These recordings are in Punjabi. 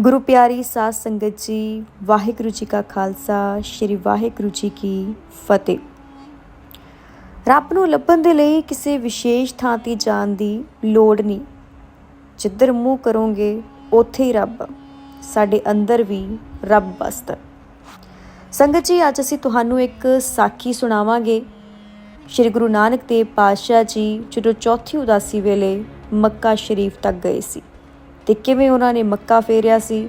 ਗੁਰੂ ਪਿਆਰੀ ਸਾਧ ਸੰਗਤ ਜੀ, ਵਾਹਿਗੁਰੂ ਜੀ ਕਾ ਖਾਲਸਾ, ਸ੍ਰੀ ਵਾਹਿਗੁਰੂ ਜੀ ਕੀ ਫਤਿਹ। ਰੱਬ ਨੂੰ ਲੱਭਣ ਦੇ ਲਈ ਕਿਸੇ ਵਿਸ਼ੇਸ਼ ਥਾਂ ਤੇ ਜਾਣ ਦੀ ਲੋੜ ਨਹੀਂ। ਜਿੱਧਰ ਮੂੰਹ ਕਰੋਗੇ, ਉੱਥੇ ਹੀ ਰੱਬ, ਸਾਡੇ ਅੰਦਰ ਵੀ ਰੱਬ ਬਸਦਾ ਸੰਗਤ ਜੀ, ਅੱਜ ਅਸੀਂ ਤੁਹਾਨੂੰ ਇੱਕ ਸਾਖੀ ਸੁਣਾਵਾਂਗੇ। ਸ਼੍ਰੀ ਗੁਰੂ ਨਾਨਕ ਦੇਵ ਪਾਤਸ਼ਾਹ ਜੀ ਜਦੋਂ ਚੌਥੀ ਉਦਾਸੀ ਵੇਲੇ ਮੱਕਾ ਸ਼ਰੀਫ ਤੱਕ ਗਏ ਸੀ। ਤੇ ਕਿਵੇਂ ਉਹਨਾਂ ਨੇ ਮੱਕਾ ਫੇਰਿਆ ਸੀ?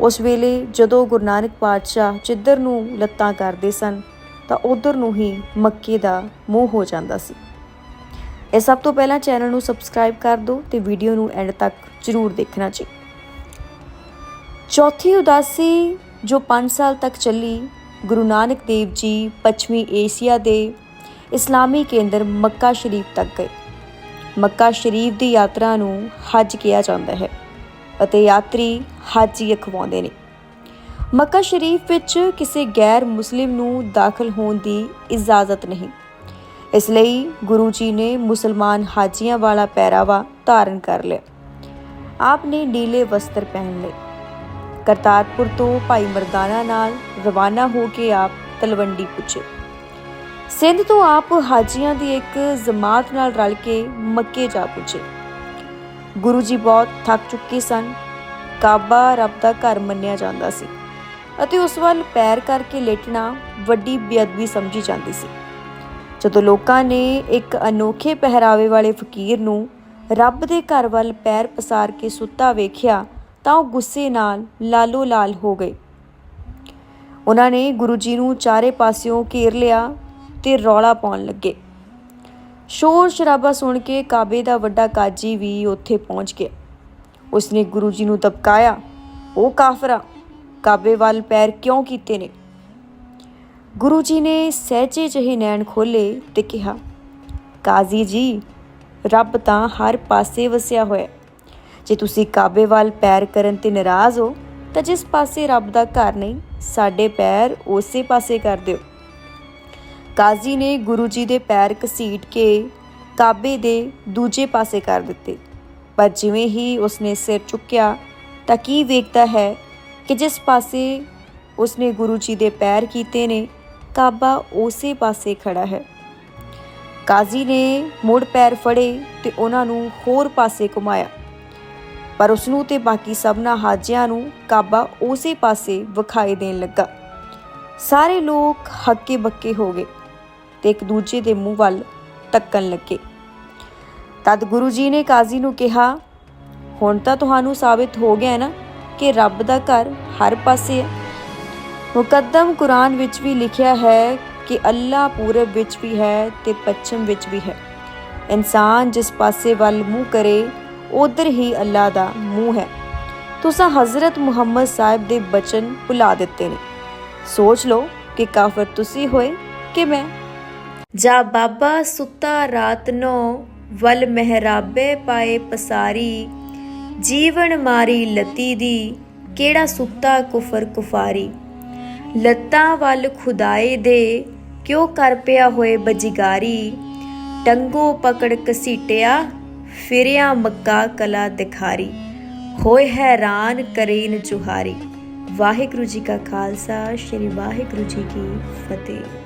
ਉਸ ਵੇਲੇ ਜਦੋਂ ਗੁਰੂ ਨਾਨਕ ਪਾਤਸ਼ਾਹ ਜਿੱਧਰ ਨੂੰ ਲੱਤਾਂ ਕਰਦੇ ਸਨ, ਤਾਂ ਉਧਰ ਨੂੰ ਹੀ ਮੱਕੇ ਦਾ ਮੂੰਹ ਹੋ ਜਾਂਦਾ ਸੀ। ਇਹ ਸਭ ਤੋਂ ਪਹਿਲਾਂ ਚੈਨਲ ਨੂੰ ਸਬਸਕ੍ਰਾਈਬ ਕਰ ਦਿਓ ਤੇ ਵੀਡੀਓ ਨੂੰ ਐਂਡ ਤੱਕ ਜ਼ਰੂਰ ਦੇਖਣਾ ਜੀ। ਚੌਥੀ ਉਦਾਸੀ ਜੋ 5 ਸਾਲ ਤੱਕ ਚੱਲੀ, ਗੁਰੂ ਨਾਨਕ ਦੇਵ ਜੀ ਪੱਛਮੀ ਏਸ਼ੀਆ ਦੇ ਇਸਲਾਮੀ ਕੇਂਦਰ ਮੱਕਾ ਸ਼ਰੀਫ ਤੱਕ ਗਏ। ਮੱਕਾ ਸ਼ਰੀਫ ਦੀ ਯਾਤਰਾ ਨੂੰ ਹੱਜ ਕਿਹਾ ਜਾਂਦਾ ਹੈ ਅਤੇ ਯਾਤਰੀ ਹੱਜ ਹੀ ਅਖਵਾਉਂਦੇ ਨੇ। ਮੱਕਾ ਸ਼ਰੀਫ ਵਿੱਚ ਕਿਸੇ ਗੈਰ ਮੁਸਲਿਮ ਨੂੰ ਦਾਖਲ ਹੋਣ ਦੀ ਇਜਾਜ਼ਤ ਨਹੀਂ। ਇਸ ਲਈ ਗੁਰੂ ਜੀ ਨੇ ਮੁਸਲਮਾਨ ਹਾਜੀਆਂ ਵਾਲਾ ਪਹਿਰਾਵਾ ਧਾਰਨ ਕਰ ਲਿਆ। ਆਪ ਨੇ ਨੀਲੇ ਵਸਤਰ ਪਹਿਨ ਲਏ। ਕਰਤਾਰਪੁਰ ਤੋਂ ਭਾਈ ਮਰਦਾਨਾ ਨਾਲ ਰਵਾਨਾ ਹੋ ਕੇ ਆਪ ਤਲਵੰਡੀ ਪੁੱਜੇ। ਸਿੰਧ ਤੋਂ ਆਪ ਹਾਜੀਆਂ ਦੀ ਇੱਕ ਜਮਾਤ ਨਾਲ ਰਲ ਕੇ ਮੱਕੇ ਜਾ ਪੁੱਜੇ। ਗੁਰੂ ਜੀ ਬਹੁਤ ਥੱਕ ਚੁੱਕੇ ਸਨ। ਕਾਬਾ ਰੱਬ ਦਾ ਘਰ ਮੰਨਿਆ ਜਾਂਦਾ ਸੀ ਅਤੇ ਉਸ ਵੱਲ ਪੈਰ ਕਰਕੇ ਲੇਟਣਾ ਵੱਡੀ ਬੇਅਦਬੀ ਸਮਝੀ ਜਾਂਦੀ ਸੀ। ਜਦੋਂ ਲੋਕਾਂ ਨੇ ਇੱਕ ਅਨੋਖੇ ਪਹਿਰਾਵੇ ਵਾਲੇ ਫਕੀਰ ਨੂੰ ਰੱਬ ਦੇ ਘਰ ਵੱਲ ਪੈਰ ਪਸਾਰ ਕੇ ਸੁੱਤਾ ਵੇਖਿਆ ਤਾਂ ਉਹ ਗੁੱਸੇ ਨਾਲ ਲਾਲੋ ਲਾਲ ਹੋ ਗਏ। ਉਹਨਾਂ ਨੇ ਗੁਰੂ ਜੀ ਨੂੰ ਚਾਰੇ ਪਾਸਿਓਂ ਘੇਰ ਲਿਆ ਤੇ ਰੌਲਾ ਪਾਉਣ ਲੱਗੇ। ਸ਼ੋਰ ਸ਼ਰਾਬਾ ਸੁਣ ਕੇ ਕਾਬੇ ਦਾ ਵੱਡਾ ਕਾਜੀ ਵੀ ਉੱਥੇ ਪਹੁੰਚ ਗਿਆ। ਉਸਨੇ ਗੁਰੂ ਜੀ ਨੂੰ ਦਬਕਾਇਆ ਉਹ ਕਾਫਰਾ ਕਾਬੇ ਵੱਲ ਪੈਰ ਕਿਉਂ ਕੀਤੇ ਨੇ? ਗੁਰੂ ਜੀ ਨੇ ਸਹਿਜੇ ਜਿਹੇ ਨੈਣ ਖੋਲੇ ਤੇ ਕਿਹਾ, ਕਾਜ਼ੀ ਜੀ, ਰੱਬ ਤਾਂ ਹਰ ਪਾਸੇ ਵਸਿਆ ਹੋਇਆ ਜੇ ਤੁਸੀਂ ਕਾਬੇ ਵੱਲ ਪੈਰ ਕਰਨ ਤੇ ਨਾਰਾਜ਼ ਹੋ, ਤਾਂ ਜਿਸ ਪਾਸੇ ਰੱਬ ਦਾ ਘਰ ਨਹੀਂ, ਸਾਡੇ ਪੈਰ ਉਸੇ ਪਾਸੇ ਕਰ ਦਿਓ। ਕਾਜ਼ੀ ਨੇ ਗੁਰੂ ਜੀ ਦੇ ਪੈਰ ਘਸੀਟ ਕੇ ਕਾਬੇ ਦੇ ਦੂਜੇ ਪਾਸੇ ਕਰ ਦਿੱਤੇ। ਪਰ ਜਿਵੇਂ ਹੀ ਉਸਨੇ ਸਿਰ ਚੁੱਕਿਆ, ਤਾਂ ਕੀ ਵੇਖਦਾ ਹੈ ਕਿ ਜਿਸ ਪਾਸੇ ਉਸਨੇ ਗੁਰੂ ਜੀ ਦੇ ਪੈਰ ਕੀਤੇ ਨੇ, ਕਾਬਾ ਉਸੇ ਪਾਸੇ ਖੜਾ ਹੈ। ਕਾਜ਼ੀ ਨੇ ਮੁੜ ਪੈਰ ਫੜੇ ਤੇ ਉਹਨਾਂ ਨੂੰ ਹੋਰ ਪਾਸੇ ਘੁਮਾਇਆ। ਪਰ ਉਸ ਨੂੰ ਤੇ ਬਾਕੀ ਸਭਨਾ ਹਾਜਿਆਂ ਨੂੰ ਕਾਬਾ ਉਸੇ ਪਾਸੇ ਵਿਖਾਈ ਦੇਣ ਲੱਗਾ। ਸਾਰੇ ਲੋਕ ਹੱਕੇ ਬੱਕੇ ਹੋ ਗਏ। ਤੇ ਇੱਕ ਦੂਜੇ ਦੇ ਮੂੰਹ ਵੱਲ ਤੱਕਣ ਲੱਗੇ। ਤਦ ਗੁਰੂ ਜੀ ਨੇ ਕਾਜ਼ੀ ਨੂੰ ਕਿਹਾ, ਹੁਣ ਤਾਂ ਤੁਹਾਨੂੰ ਸਾਬਿਤ ਹੋ ਗਿਆ ਹੈ ਨਾ ਕਿ ਰੱਬ ਦਾ ਘਰ ਹਰ ਪਾਸੇ ਹੈ। ਮੁਕੱਦਮ ਕੁਰਾਨ ਵਿੱਚ ਵੀ ਲਿਖਿਆ ਹੈ ਕਿ ਅੱਲਾ ਪੂਰਬ ਵਿੱਚ ਵੀ ਹੈ ਤੇ ਪੱਛਮ ਵਿੱਚ ਵੀ ਹੈ। ਇਨਸਾਨ ਜਿਸ ਪਾਸੇ ਵੱਲ ਮੂੰਹ ਕਰੇ, ਉਧਰ ਹੀ ਅੱਲਾ ਦਾ ਮੂੰਹ ਹੈ। ਤੁਸੀਂ ਹਜ਼ਰਤ ਮੁਹੰਮਦ ਸਾਹਿਬ ਦੇ ਬਚਨ ਭੁਲਾ ਦਿੱਤੇ ਨੇ। ਸੋਚ ਲਓ ਕਿ ਕਾਫਰ ਤੁਸੀਂ ਹੋਏ ਕਿ ਮੈਂ? ਜਾ ਬਾਬਾ ਸੁੱਤਾ ਰਾਤ ਨੋ, ਵਲ ਮਹਿਰਾਬੇ ਪਾਏ ਪਸਾਰੀ। ਜੀਵਨ ਮਾਰੀ ਲਤੀ ਦੀ, ਕਿਹੜਾ ਸੁੱਤਾ ਕੁਫਰ ਕੁਫਾਰੀ। ਲੱਤਾਂ ਵੱਲ ਖੁਦਾਏ ਦੇ, ਕਿਉਂ ਕਰ ਪਿਆ ਹੋਏ ਬਜਿਗਾਰੀ। ਟੰਗੋ ਪਕੜ ਕਸੀਟਿਆ ਫਿਰਿਆ ਮੱਕਾ ਕਲਾ ਦਿਖਾਰੀ। ਹੋਏ ਹੈਰਾਨ ਕਰੀਨ ਜੁਹਾਰੀ। ਵਾਹਿਗੁਰੂ ਜੀ ਕਾ ਖਾਲਸਾ, ਸ੍ਰੀ ਵਾਹਿਗੁਰੂ ਜੀ ਕੀ ਫਤਿਹ।